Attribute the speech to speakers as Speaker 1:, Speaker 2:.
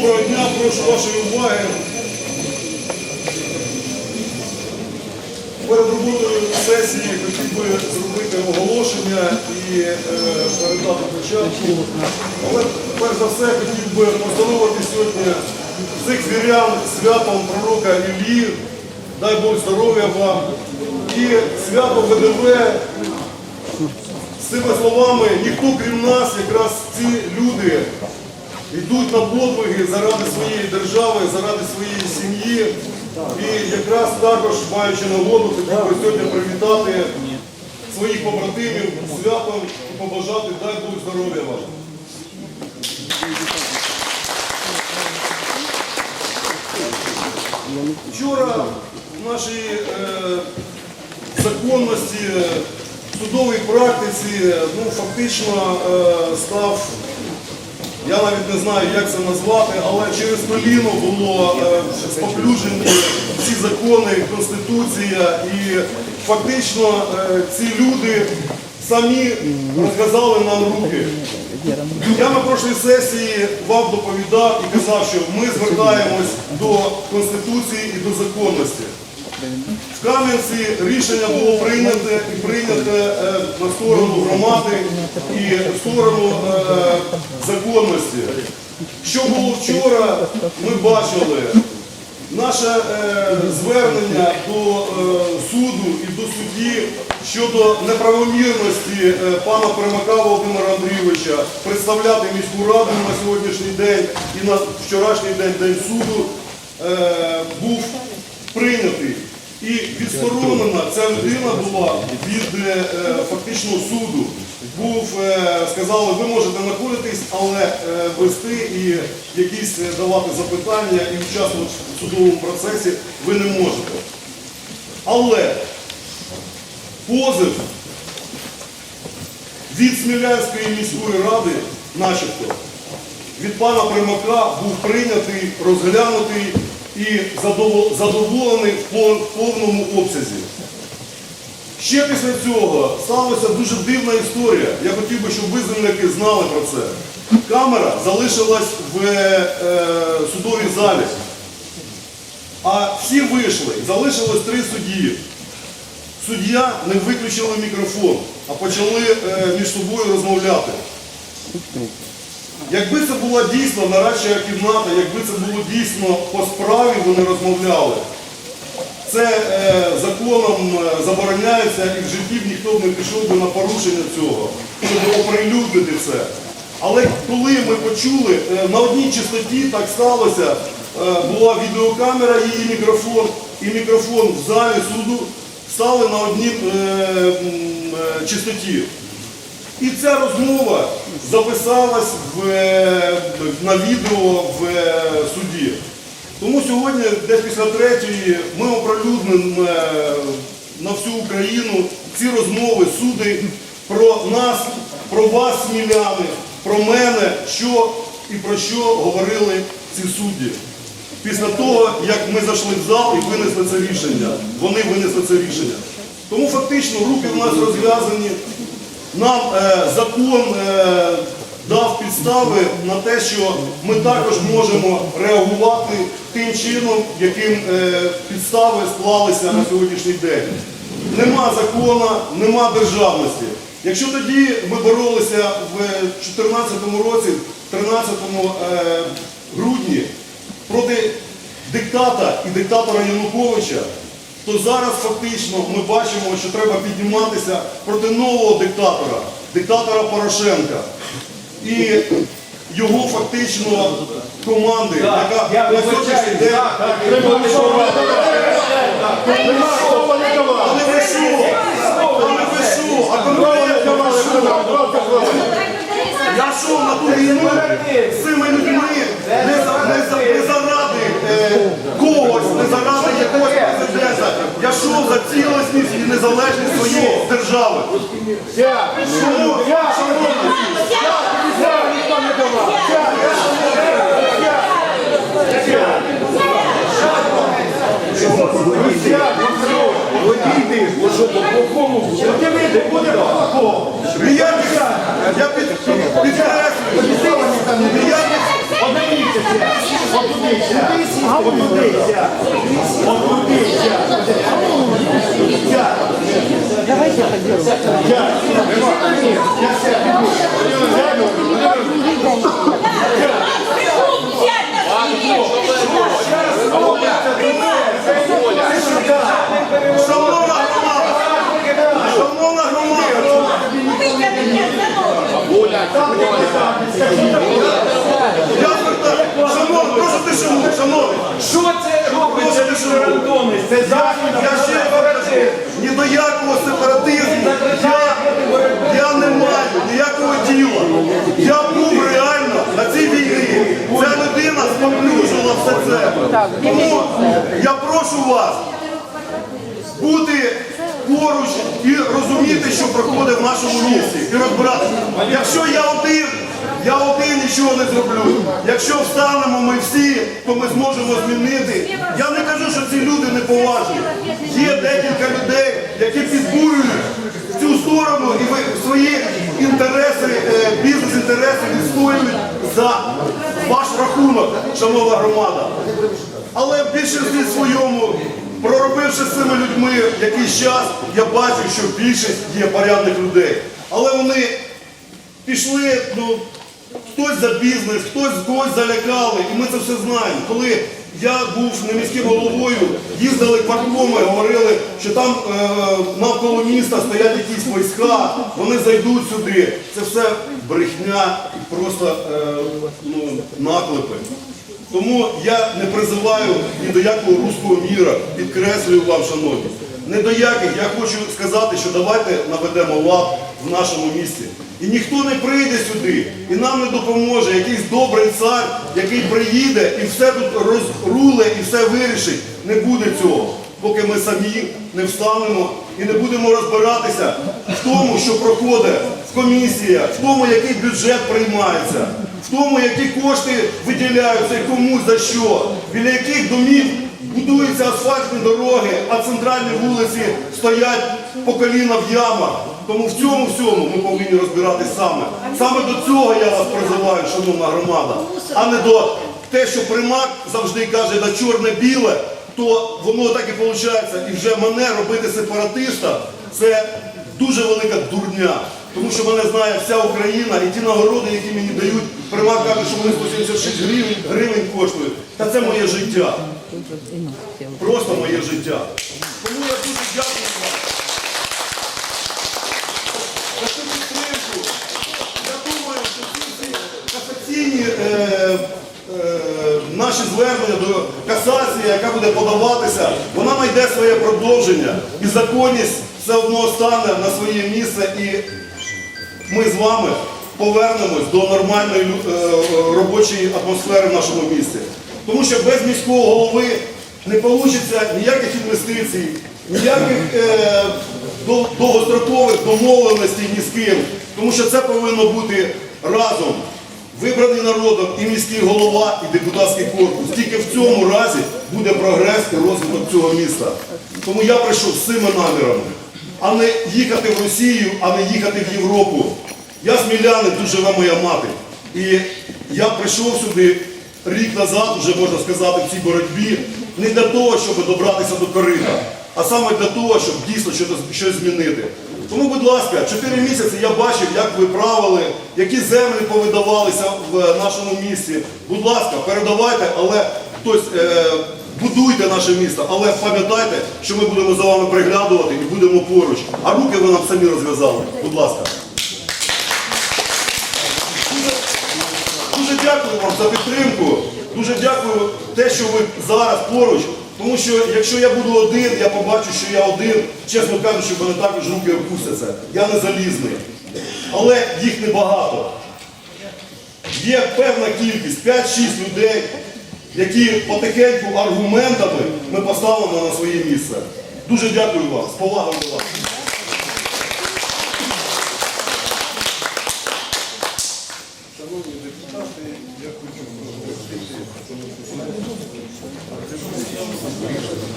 Speaker 1: Доброго дня, прошу вашої уваги. Перед роботою сесії хотів би зробити оголошення і е, передати початку. Але перш за все хотів би поздоровити сьогодні всіх вірян святом пророка Іллі. Дай Бог здоров'я вам. І свято ВДВ з цими словами ніхто крім нас, якраз ці люди йдуть на подвиги заради своєї держави, заради своєї сім'ї. І якраз також, маючи нагоду, хотів би сьогодні привітати своїх побратимів святом і побажати дай Бог здоров'я вам. Вчора в нашій е, законності, судовій практиці, ну, фактично е, став, я навіть не знаю, як це назвати, але через коліно було е, споплюжені всі закони, Конституція, і фактично е, ці люди самі розв'язали нам руки. Я на прошлій сесії вам доповідав і казав, що ми звертаємось до Конституції і до законності. В Кам'янці рішення було прийняте і прийняте е, на сторону громади і в сторону е, законності. Що було вчора, ми бачили. Наше е, звернення до суду і до судді щодо неправомірності пана Примака Володимира Андрійовича представляти міську раду на сьогоднішній день і на вчорашній день день суду був прийнятий. І відсторонена ця людина була від е, фактично суду. Був, е, сказали, ви можете знаходитись, але е, вести і якісь е, давати запитання і участвувати в судовому процесі ви не можете. Але позив від Смілянської міської ради, начебто, від пана Примака був прийнятий, розглянутий і задоволений в повному обсязі. Ще після цього сталася дуже дивна історія. Я хотів би, щоб ви, земляки, знали про це. Камера залишилась в е, судовій залі. А всі вийшли, залишилось три судді. Суддя не виключили мікрофон, а почали е, між собою розмовляти. Якби це була дійсно нарадча кімната, якби це було дійсно по справі, вони розмовляли, це е, законом е, забороняється і в житті ніхто б не пішов би на порушення цього, щоб оприлюднити це. Але коли ми почули, е, на одній частоті так сталося, е, була відеокамера, її мікрофон, і мікрофон в залі суду стали на одній е, е, частоті. І ця розмова записалась в, е, на відео в е, суді. Тому сьогодні, десь після третьої, ми оприлюднимо е, на всю Україну ці розмови, суди про нас, про вас, сміляни, про мене, що і про що говорили ці судді. Після того, як ми зайшли в зал і винесли це рішення, вони винесли це рішення. Тому фактично руки в нас розв'язані. Нам е, закон е, дав підстави на те, що ми також можемо реагувати тим чином, яким е, підстави склалися на сьогоднішній день. Нема закону, нема державності. Якщо тоді ми боролися в 2014 році, в 13 е, грудні проти диктата і диктатора Януковича, то зараз фактично ми бачимо, що треба підніматися проти нового диктатора, диктатора Порошенка. І його фактично команди, яка на сьогоднішній день. Але ви що? Але ви що? А конкретно ви що? Я йшов на ту війну з цими людьми не, за- не, за- не заради е, когось, не заради якогось президента. Я йшов за цілісність і незалежність своєї держави. Чому? Ніяких, я під, підкреслюю, ніяких
Speaker 2: Давайте я подберу.
Speaker 1: Шановна громада! Шановна громада! Я звертаю, шановні, прошу тишину, шановні.
Speaker 3: Що це робиться рандомність? Це захід
Speaker 1: Я ще раз ні до якого сепаратизму я, я не маю ніякого діла. Я був реально на цій війні. Ця людина споплюжила все це. Тому я прошу вас бути поруч і розуміти, що проходить в нашому місті. І розбиратися. Якщо я один, я один нічого не зроблю. Якщо встанемо ми всі, то ми зможемо змінити. Я не кажу, що ці люди не поважні. Є декілька людей, які підбурюють цю сторону і свої інтереси, е, бізнес-інтереси відстоюють за ваш рахунок, шановна громада. Але в більшості своєму, проробивши з цими людьми якийсь час, я бачу, що більшість є порядних людей. Але вони пішли, ну, хтось за бізнес, хтось когось залякали, і ми це все знаємо. Коли я був не міським головою, їздили кварткоми, говорили, що там е, навколо міста стоять якісь війська, вони зайдуть сюди. Це все брехня і просто е, ну, наклепи. Тому я не призиваю ні до якого руського міра, підкреслюю вам, шановні. Не до яких. Я хочу сказати, що давайте наведемо лад в нашому місті. І ніхто не прийде сюди, і нам не допоможе якийсь добрий цар, який приїде і все тут розруле і все вирішить. Не буде цього, поки ми самі не встанемо і не будемо розбиратися в тому, що проходить в комісіях, в тому, який бюджет приймається, в тому, які кошти виділяються і комусь за що, біля яких домів будуються асфальтні дороги, а центральні вулиці стоять по коліна в ямах. Тому в цьому всьому ми повинні розбиратись саме. Саме до цього я вас призиваю, шановна громада, а не до те, що примак завжди каже на чорне-біле, то воно так і виходить. І вже мене робити сепаратиста це дуже велика дурня. Тому що мене знає вся Україна і ті нагороди, які мені дають, примак каже, що вони 176 гривень, гривень коштують. Та це моє життя. Просто моє життя. Тому я дуже дякую вам. Я думаю, що ці касаційні е, е, наші звернення до касації, яка буде подаватися, вона знайде своє продовження. І законність все одно стане на своє місце і ми з вами повернемось до нормальної е, робочої атмосфери в нашому місті. Тому що без міського голови не вийде ніяких інвестицій, ніяких е, довгострокових домовленостей ні з ким. Тому що це повинно бути разом. Вибраний народом і міський голова, і депутатський корпус. Тільки в цьому разі буде прогрес і розвиток цього міста. Тому я прийшов з цими намірами а не їхати в Росію, а не їхати в Європу. Я смілянин, тут живе моя мати. І я прийшов сюди рік назад, вже можна сказати, в цій боротьбі, не для того, щоб добратися до корита, а саме для того, щоб дійсно щось, змінити. Тому, будь ласка, 4 місяці я бачив, як ви правили, які землі повидавалися в нашому місті. Будь ласка, передавайте, але хтось. Е, Будуйте наше місто, але пам'ятайте, що ми будемо за вами приглядувати і будемо поруч. А руки ви нам самі розв'язали. Будь ласка. Дуже, дуже дякую вам за підтримку. Дуже дякую те, що ви зараз поруч. Тому що якщо я буду один, я побачу, що я один, чесно кажучи, в мене також руки опустяться. Я не залізний. Але їх небагато. Є певна кількість, 5-6 людей, які потихеньку аргументами ми поставимо на своє місце. Дуже дякую вам, з повагою до вас.